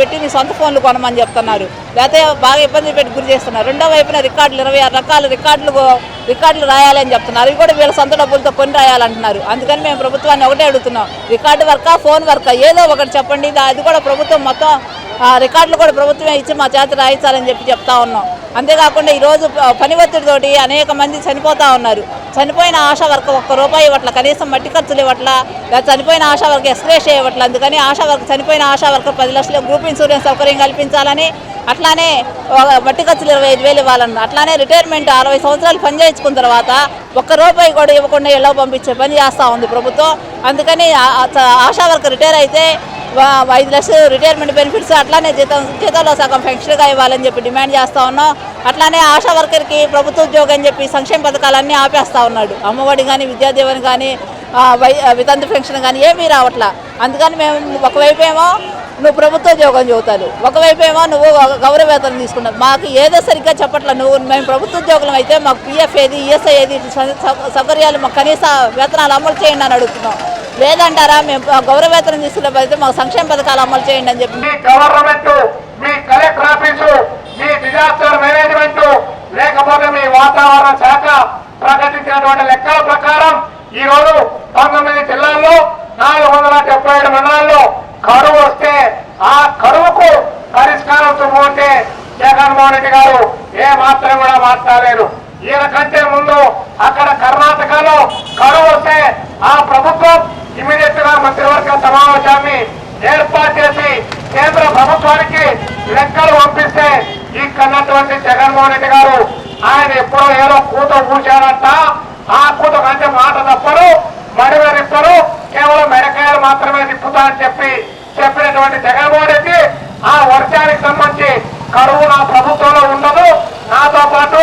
పెట్టి మీ సొంత ఫోన్లు కొనమని చెప్తున్నారు. లేకపోతే బాగా ఇబ్బంది పెట్టి గురి చేస్తున్నారు. రెండో వైపున రికార్డులు ఇరవై ఆరు రకాల రికార్డులు రికార్డులు రాయాలని చెప్తున్నారు. అవి కూడా వీళ్ళ సొంత డబ్బులతో కొని రాయాలంటున్నారు. అందుకని మేము ప్రభుత్వాన్ని ఒకటే అడుగుతున్నాం. రికార్డు వర్కా ఫోన్ వర్కా? ఏదో ఒకటి చెప్పండి. దా- అది కూడా ప్రభుత్వం మొత్తం రికార్డులు కూడా ప్రభుత్వమే ఇచ్చి మా చేత రాయించాలని చెప్పి చెప్తా ఉన్నాం. అంతేకాకుండా ఈరోజు పని ఒత్తిడితోటి అనేక మంది చనిపోతా ఉన్నారు. చనిపోయిన ఆశా వర్క్ ఒక్క రూపాయి ఇవ్వట్ల కనీసం మట్టి ఖర్చులు ఇవ్వట్ల చనిపోయిన ఆశా వర్క్ ఎక్స్ప్రెస్ చేయవట్ల అందుకని ఆశా వర్క్ చనిపోయిన ఆశా వర్క్ పది లక్షల గ్రూప్ ఇన్సూరెన్స్ సౌకర్యం కల్పించాలని అట్లానే మట్టి ఖర్చులు ఇరవై ఐదు వేలు ఇవ్వాలన్న అట్లానే రిటైర్మెంట్ అరవై సంవత్సరాలు పనిచేయించుకున్న తర్వాత ఒక్క రూపాయి కూడా ఇవ్వకుండా ఇళ్ళ పంపించే పని చేస్తూ ఉంది ప్రభుత్వం. అందుకని ఆశా వర్క్ రిటైర్ అయితే ఐదు లక్షలు రిటైర్మెంట్ బెనిఫిట్స్ అట్లానే జీతం జీతంలో సగం పెన్షన్గా ఇవ్వాలని చెప్పి డిమాండ్ చేస్తూ ఉన్నాం. అట్లానే ఆశా వర్కర్కి ప్రభుత్వ ఉద్యోగం అని చెప్పి సంక్షేమ పథకాలన్నీ ఆపేస్తా ఉన్నాడు. అమ్మఒడి కానీ విద్యాదీవని కానీ వై వితంతు పెన్షన్ కానీ ఏమీ రావట్లా. అందుకని మేము ఒకవైపు ఏమో నువ్వు ప్రభుత్వ ఉద్యోగం చదువుతాను ఒకవైపు ఏమో నువ్వు ఒక గౌరవ వేతనం తీసుకున్నావు. మాకు ఏదో సరిగ్గా చెప్పట్లా. నువ్వు మేము ప్రభుత్వ ఉద్యోగులం అయితే మాకు పిఎఫ్ ఏది ఈఎస్ఐ ఏది సౌ- సౌకర్యాలు మాకు కనీస వేతనాలు అమలు చేయండి అని అడుగుతున్నాం. లేదంటారా? మేము గౌరవ వేతనం తీసుకున్నప్పుడు మా సంక్షేమ పథకాలు అమలు చేయండి అని చెప్పి. మీ గవర్నమెంట్ మీ కలెక్టర్ ఆఫీసు మీ డిజాస్టర్ మేనేజ్మెంట్ లేకపోతే మీ వాతావరణ శాఖ ప్రకటించినటువంటి లెక్కల ప్రకారం ఈ రోజు పంతొమ్మిది జిల్లాల్లో నాలుగు వందల డెబ్బై ఏడు మండలాల్లో కరువు వస్తే ఆ కరువుకు పరిష్కారం చుమ్ముంటే జగన్మోహన్ రెడ్డి గారు ఏ మాత్రం కూడా మాట్లాడలేదు. ఈయన కంటే ముందు అక్కడ కర్ణాటకలో కరువు వస్తే ఆ ప్రభుత్వం సమావేశాన్ని ఏర్పాటు చేసి కేంద్ర ప్రభుత్వానికి లెక్కలు పంపిస్తే ఇక్కడున్నటువంటి జగన్మోహన్ రెడ్డి గారు ఆయన ఎప్పుడో ఏదో కూత కూర్చారంట ఆ కూత కంటే మాట తప్పరు మడివ కేవలం మెడకాయలు మాత్రమే తిప్పుతా అని చెప్పి చెప్పినటువంటి జగన్మోహన్ రెడ్డి ఆ వర్షానికి సంబంధించి కరువు నా ప్రభుత్వంలో ఉండదు. నాతో పాటు